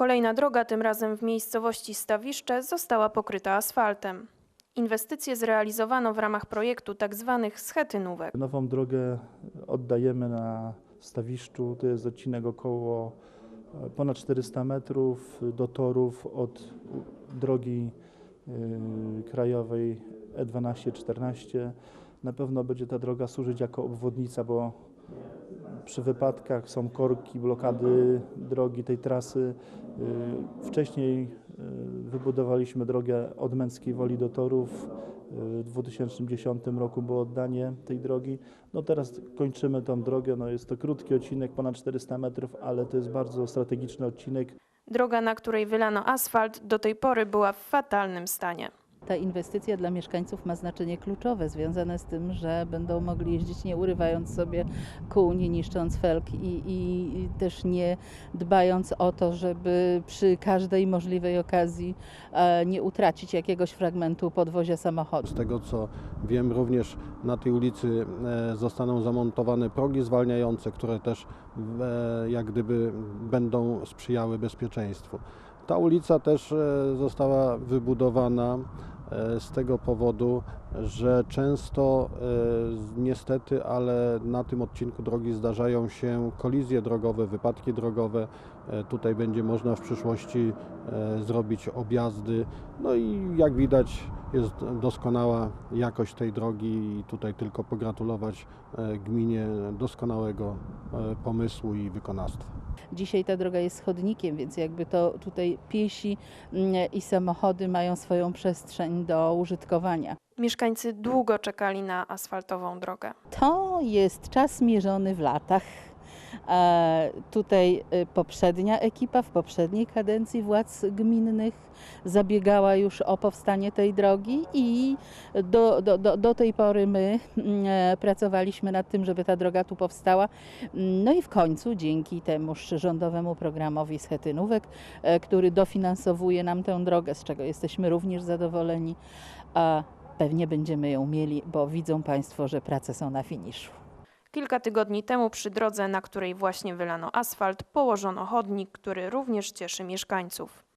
Kolejna droga, tym razem w miejscowości Stawiszcze, została pokryta asfaltem. Inwestycje zrealizowano w ramach projektu tzw. schetynówek. Nową drogę oddajemy na Stawiszczu. To jest odcinek około e, ponad 400 metrów do torów od drogi y, krajowej E E12-14. Na pewno będzie ta droga służyć jako obwodnica, bo przy wypadkach są korki, blokady drogi tej trasy. Y, Wcześniej y, wybudowaliśmy drogę od Męckiej Woli do Torów. Y, W 2010 roku było oddanie tej drogi. No teraz kończymy tą drogę. No jest to krótki odcinek, ponad 400 metrów, ale to jest bardzo strategiczny odcinek. Droga, na której wylano asfalt, do tej pory była w fatalnym stanie. Ta inwestycja dla mieszkańców ma znaczenie kluczowe, związane z tym, że będą mogli jeździć nie urywając sobie kół, nie niszcząc felk i, i, też nie dbając o to, żeby przy każdej możliwej okazji e, nie utracić jakiegoś fragmentu podwozia samochodu. Z tego co wiem, również na tej ulicy e, zostaną zamontowane progi zwalniające, które też e, jak gdyby będą sprzyjały bezpieczeństwu. Ta ulica też e, została wybudowana e, z tego powodu, że często e, niestety, ale na tym odcinku drogi zdarzają się kolizje drogowe, wypadki drogowe. Tutaj będzie można w przyszłości zrobić objazdy. No i jak widać jest doskonała jakość tej drogi i tutaj tylko pogratulować gminie doskonałego pomysłu i wykonawstwa. Dzisiaj ta droga jest chodnikiem, więc jakby to tutaj piesi mm, i samochody mają swoją przestrzeń do użytkowania. Mieszkańcy długo czekali na asfaltową drogę. To jest czas mierzony w latach. E, tutaj e, poprzednia ekipa w poprzedniej kadencji władz gminnych zabiegała już o powstanie tej drogi i do, do, do, do tej pory my mm, e, pracowaliśmy nad tym, żeby ta droga tu powstała. No i w końcu dzięki temuż rządowemu programowi schetynówek, e, który dofinansowuje nam tę drogę, z czego jesteśmy również zadowoleni, a pewnie będziemy ją mieli, bo widzą Państwo, że prace są na finiszu. Kilka tygodni temu przy drodze, na której właśnie wylano asfalt, położono chodnik, który również cieszy mieszkańców.